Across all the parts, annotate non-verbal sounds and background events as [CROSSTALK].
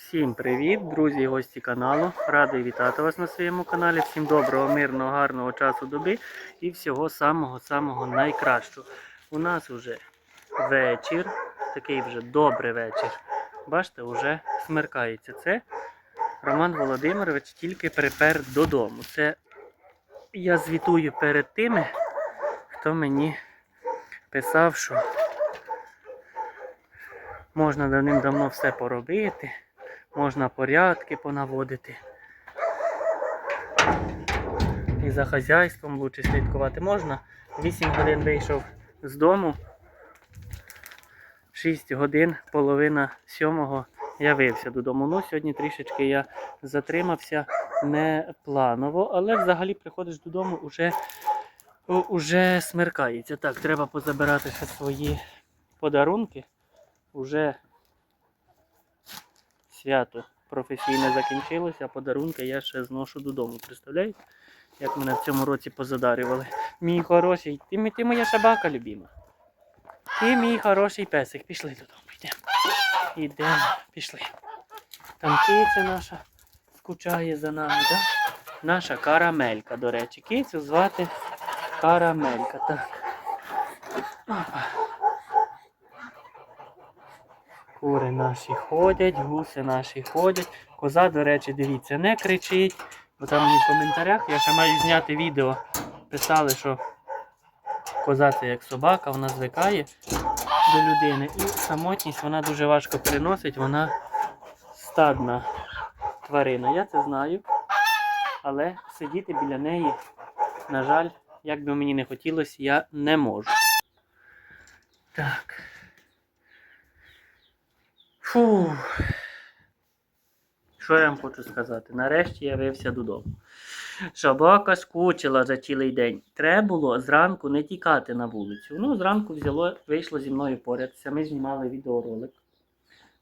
Всім привіт, друзі і гості каналу. Радий вітати вас на своєму каналі. Всім доброго, мирного, гарного часу доби і всього самого-самого найкращого. У нас вже вечір, такий вже добрий вечір. Бачите, вже смеркається. Це Роман Володимирович тільки припер додому. Це я звітую перед тими, хто мені писав, що можна давним-давно все поробити, можна порядки понаводити. І за хазяйством лучше слідкувати можна. 8 годин вийшов з дому. 6 годин, половина сьомого явився додому. Ну, сьогодні трішечки я затримався не планово, але взагалі приходиш додому уже, уже смеркається. Так, треба позабирати ще свої подарунки. Уже свято професійне закінчилося, а подарунки я ще зношу додому. Представляєте? Як мене в цьому році позадарювали. Мій хороший, ти, ти моя собака любима. Ти мій хороший песик. Пішли додому, йдемо. Йдемо, пішли. Там киця наша скучає за нами, так? Наша карамелька, до речі. Кицю звати Карамелька. Так. Опа. Кури наші ходять, гуси наші ходять. Коза, до речі, дивіться, не кричить. Бо там мені в коментарях я ще маю зняти відео. Писали, що коза це як собака, вона звикає до людини. І самотність вона дуже важко переносить, вона стадна тварина. Я це знаю. Але сидіти біля неї, на жаль, як би мені не хотілося, я не можу. Так. Фу. Що я вам хочу сказати? Нарешті я явився додому. Собака скучила за цілий день. Треба було зранку не тікати на вулицю. Ну, зранку взяло, вийшло зі мною поряд. Ми знімали відеоролик.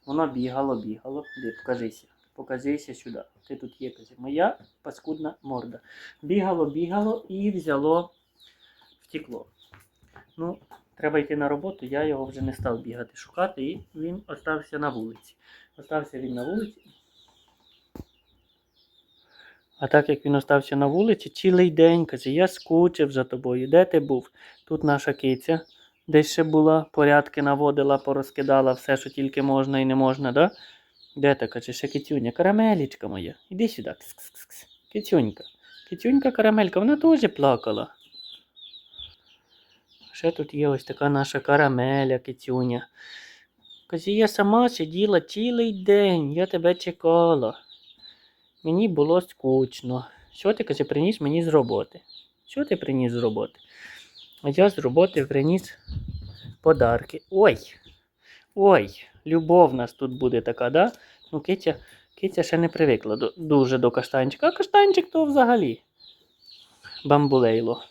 Воно бігало, бігало. Де, покажися. Покажися сюди. Ти тут є, каже. Моя паскудна морда. Бігало, бігало і взяло, втекло. Ну, треба йти на роботу, я його вже не став бігати шукати, і він остався на вулиці. Остався він на вулиці. А так як він остався на вулиці, цілий день каже, я скучив за тобою. Де ти був? Тут наша киця. Десь ще була, порядки наводила, порозкидала все, що тільки можна і не можна, да? Де ти, каже, ще кицюня, карамелічка моя. Іди сюди. Кс-кс-кс. Кицюнька. Кицюнька карамелька, вона теж плакала. Ще тут є ось така наша карамеля, кицюня. Каже, я сама сиділа цілий день, я тебе чекала. Мені було скучно. Що ти, каже, приніс мені з роботи? Що ти приніс з роботи? А я з роботи приніс подарки. Ой! Ой, любов в нас тут буде така, да? Ну, киця, киця ще не привикла дуже до каштанчика. А каштанчик то взагалі. Бамбулейло.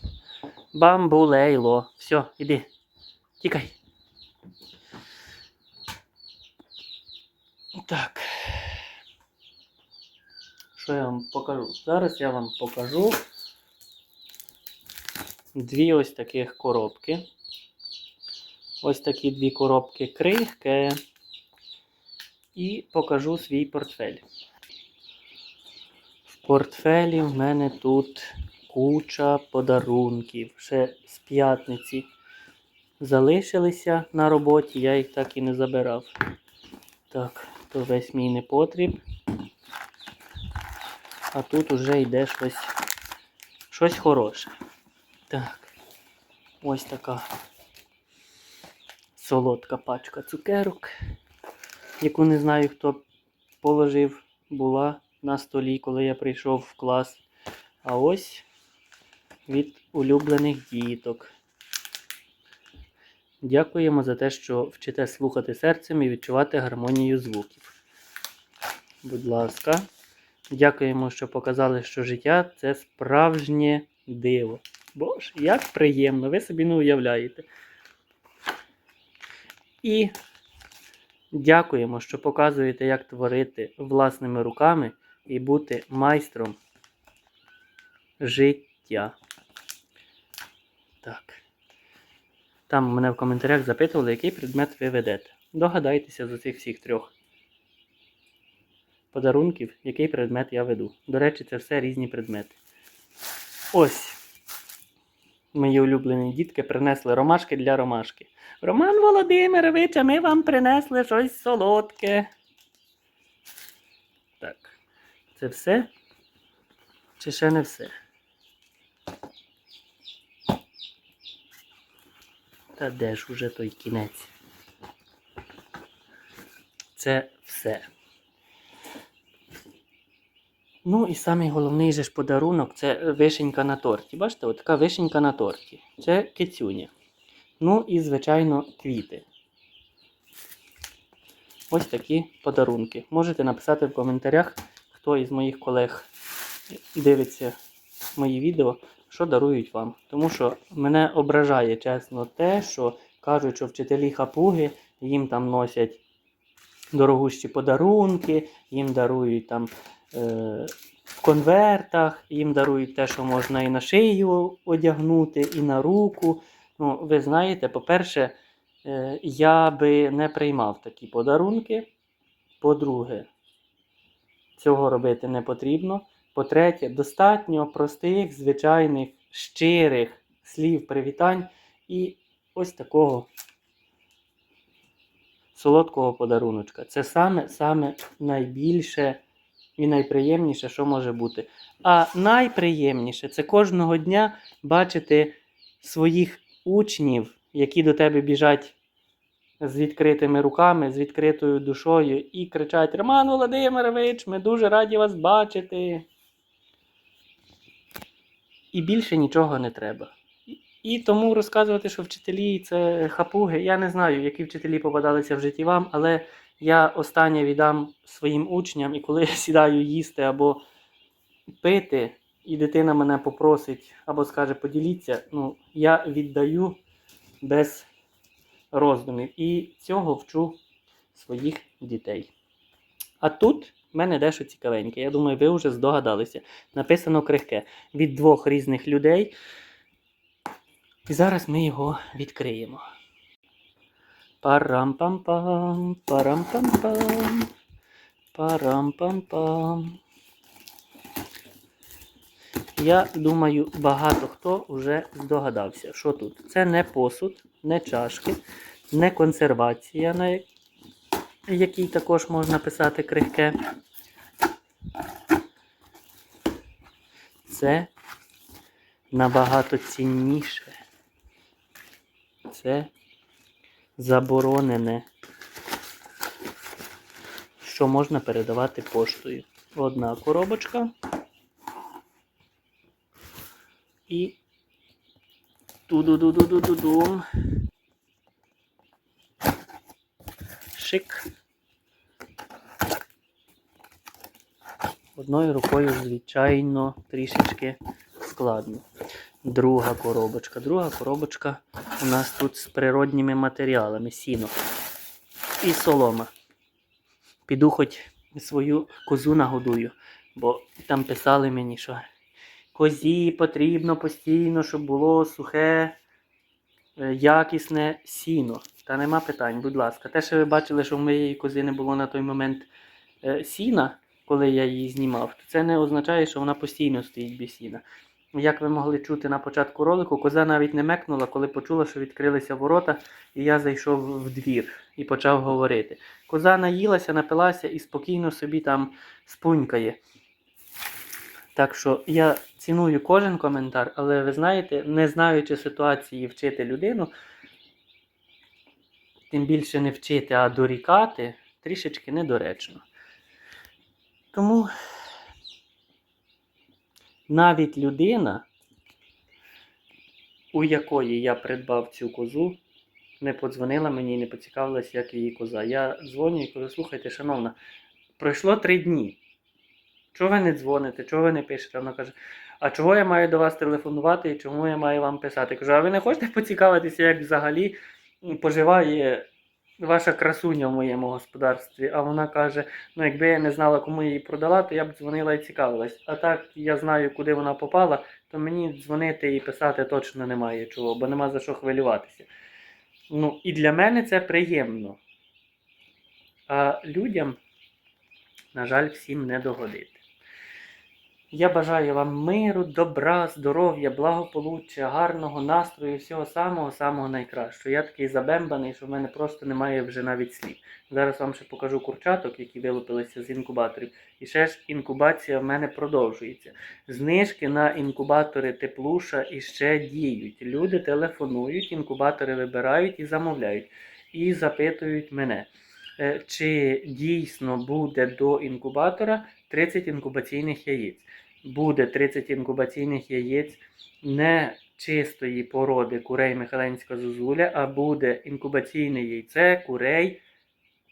Бамбулейло. Все, іди. Тікай. Так. Що я вам покажу? Зараз я вам покажу дві ось таких коробки. Ось такі дві коробки крихке. І покажу свій портфель. В портфелі в мене тут куча подарунків. Ще з п'ятниці залишилися на роботі, я їх так і не забирав. Так, то весь мій непотріб. А тут уже йде щось, щось хороше. Так. Ось така солодка пачка цукерок, яку не знаю, хто положив, була на столі, коли я прийшов в клас. А ось від улюблених діток. Дякуємо за те, що вчите слухати серцем і відчувати гармонію звуків. Будь ласка. Дякуємо, що показали, що життя це справжнє диво. Боже, як приємно, ви собі не уявляєте. І дякуємо, що показуєте, як творити власними руками і бути майстром життя. Так. Там мене в коментарях запитували, який предмет ви ведете. Догадайтеся з цих всіх трьох. подарунків, який предмет я веду. До речі, це все різні предмети. Ось. Мої улюблені дітки принесли ромашки для ромашки. Роман Володимирович, а ми вам принесли щось солодке. Так. Це все? Чи ще не все? Та де ж уже той кінець? Це все. Ну і самий головний же ж подарунок це вишенька на торті. Бачите, от така вишенька на торті. Це кицюня. Ну і, звичайно, квіти. Ось такі подарунки. Можете написати в коментарях, хто із моїх колег дивиться мої відео, що дарують вам. Тому що мене ображає чесно те, що кажуть, що вчителі хапуги їм там носять дорогущі подарунки, їм дарують там е, в конвертах, їм дарують те, що можна і на шию одягнути, і на руку. Ну, ви знаєте, по-перше, е, я би не приймав такі подарунки. По-друге, цього робити не потрібно. По-третє, достатньо простих, звичайних, щирих слів привітань і ось такого солодкого подаруночка. Це саме, саме найбільше і найприємніше, що може бути. А найприємніше це кожного дня бачити своїх учнів, які до тебе біжать з відкритими руками, з відкритою душою і кричать: Роман Володимирович, ми дуже раді вас бачити. І більше нічого не треба. І- тому розказувати, що вчителі це хапуги. Я не знаю, які вчителі попадалися в житті вам, але я останнє віддам своїм учням, і коли [LAUGHS] я сідаю їсти або пити, і дитина мене попросить або скаже поділіться, ну, я віддаю без роздумів. І цього вчу своїх дітей. А тут в мене дещо цікавеньке. Я думаю, ви вже здогадалися. Написано крихке від двох різних людей. І зараз ми його відкриємо. Парам-пам-пам, парам-пам-пам, парам-пам-пам. Я думаю, багато хто вже здогадався, що тут. Це не посуд, не чашки, не консервація, на я- якій також можна писати крихке. Це набагато цінніше. Це заборонене, що можна передавати поштою. Одна коробочка. І ту-ду-ду-ду-ду-ду-дум. Шик. Одною рукою, звичайно, трішечки складно. Друга коробочка. Друга коробочка у нас тут з природніми матеріалами, сіно і солома. Піду хоч свою козу нагодую, бо там писали мені, що козі потрібно постійно, щоб було сухе, е, якісне сіно. Та нема питань, будь ласка. Те, що ви бачили, що в моєї кози не було на той момент е, сіна, коли я її знімав, то це не означає, що вона постійно стоїть без сіна. Як ви могли чути на початку ролику, коза навіть не мекнула, коли почула, що відкрилися ворота, і я зайшов в двір і почав говорити. Коза наїлася, напилася і спокійно собі там спунькає. Так що я ціную кожен коментар, але ви знаєте, не знаючи ситуації вчити людину, тим більше не вчити, а дорікати, трішечки недоречно. Тому навіть людина, у якої я придбав цю козу, не подзвонила мені і не поцікавилась, як її коза. Я дзвоню і кажу, слухайте, шановна, пройшло три дні. Чого ви не дзвоните, чого ви не пишете? Вона каже, а чого я маю до вас телефонувати і чому я маю вам писати? Я кажу, а ви не хочете поцікавитися, як взагалі поживає ваша красуня в моєму господарстві? А вона каже: ну якби я не знала, кому її продала, то я б дзвонила і цікавилась. А так я знаю, куди вона попала, то мені дзвонити і писати точно немає чого, бо нема за що хвилюватися. Ну, і для мене це приємно. А людям на жаль, всім не догодити. Я бажаю вам миру, добра, здоров'я, благополуччя, гарного настрою, всього самого-самого найкращого. Я такий забембаний, що в мене просто немає вже навіть слів. Зараз вам ще покажу курчаток, які вилупилися з інкубаторів. І ще ж інкубація в мене продовжується. Знижки на інкубатори теплуша іще діють. Люди телефонують, інкубатори вибирають і замовляють. І запитують мене, е, чи дійсно буде до інкубатора 30 інкубаційних яєць. Буде 30 інкубаційних яєць не чистої породи курей Михайленська зозуля, а буде інкубаційне яйце курей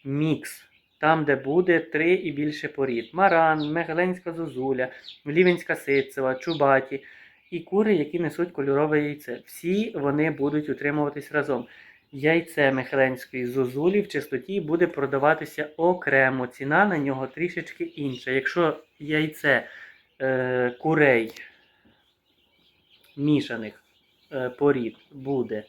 мікс. Там, де буде три і більше порід: Маран, Михайленська зозуля, Лівенська ситцева, Чубаті і кури, які несуть кольорове яйце. Всі вони будуть утримуватись разом. Яйце Михайленської зозулі в чистоті буде продаватися окремо. Ціна на нього трішечки інша. Якщо яйце е, курей мішаних е, порід буде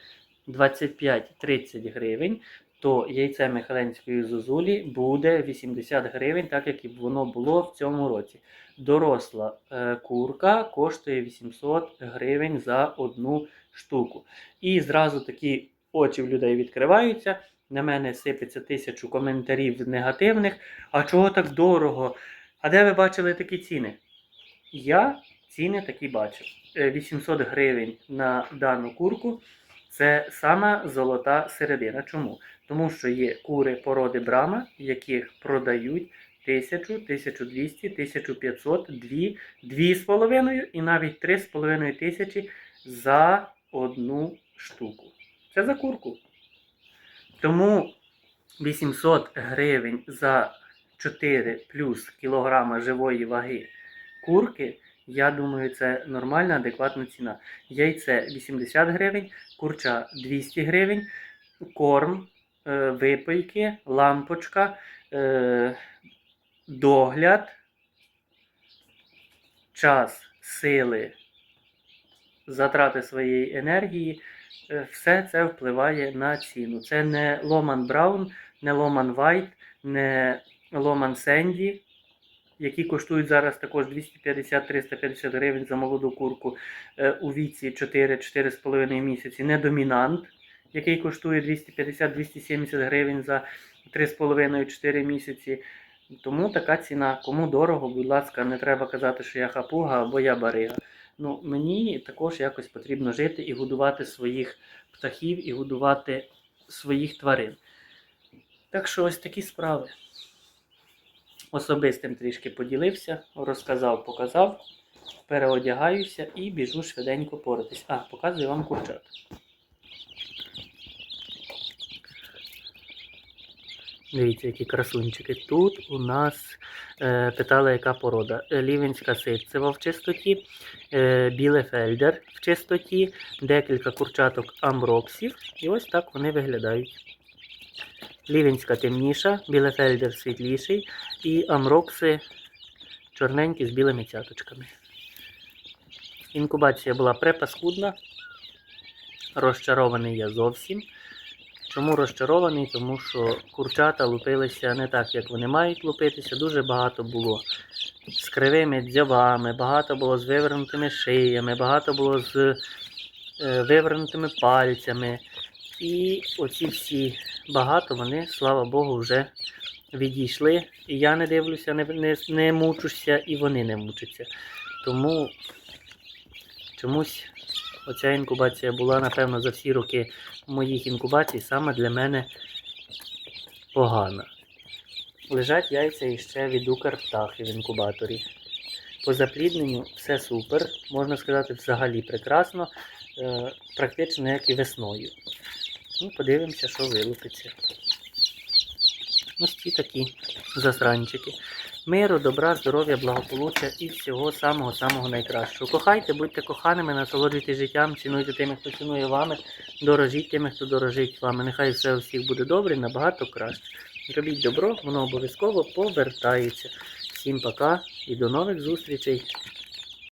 25-30 гривень, то яйце Михайленської зозулі буде 80 гривень, так як і воно було в цьому році. Доросла е, курка коштує 800 гривень за одну штуку. І зразу такі очі в людей відкриваються. На мене сипеться тисячу коментарів негативних. А чого так дорого? А де ви бачили такі ціни? Я ціни такі бачив. Е, 800 гривень на дану курку це сама золота середина. Чому? Тому що є кури породи Брама, яких продають 1000, 1200, 1500, 2, 2,5 і навіть 3,5 тисячі за одну штуку. Це за курку. Тому 800 гривень за 4 плюс кілограма живої ваги курки, я думаю, це нормальна, адекватна ціна. Яйце 80 гривень, курча 200 гривень, корм, е, випийки, лампочка, е, догляд, час, сили, затрати своєї енергії. Е, Все це впливає на ціну. Це не Ломан Браун, не Ломан Вайт, не Ломан Сенді, які коштують зараз також 250-350 гривень за молоду курку е, у віці 4-4,5 місяці. Не домінант, який коштує 250-270 гривень за 3,5-4 місяці. Тому така ціна. Кому дорого, будь ласка, не треба казати, що я хапуга або я барига. Ну, мені також якось потрібно жити і годувати своїх птахів, і годувати своїх тварин. Так що ось такі справи. Особистим трішки поділився, розказав, показав, переодягаюся і біжу швиденько поратись. А, показую вам курчат. Дивіться, які красунчики. Тут у нас е, питали, яка порода. Е, Лівенська ситцева в чистоті, е, білефельдер в чистоті, декілька курчаток амроксів. І ось так вони виглядають. Лівенська темніша, білефельдер світліший і амрокси чорненькі з білими цяточками. Інкубація була препаскудна. Розчарований я зовсім. Чому розчарований? Тому що курчата лупилися не так, як вони мають лупитися. Дуже багато було з кривими дзьобами, багато було з вивернутими шиями, багато було з е, вивернутими пальцями. І оці всі багато вони, слава Богу, вже відійшли. І я не дивлюся, не, не, не мучуся, і вони не мучаться. Тому чомусь оця інкубація була, напевно, за всі роки моїх інкубацій саме для мене погана. Лежать яйця іще від Укрптахи в інкубаторі. По заплідненню все супер, можна сказати, взагалі прекрасно, е, практично як і весною. Ну, подивимося, що вилупиться. Ось ці такі засранчики. Миру, добра, здоров'я, благополуччя і всього самого-самого найкращого. Кохайте, будьте коханими, насолоджуйтесь життям, цінуйте тими, хто цінує вами, дорожіть тими, хто дорожить вами. Нехай все у всіх буде добре, набагато краще. Робіть добро, воно обов'язково повертається. Всім пока і до нових зустрічей!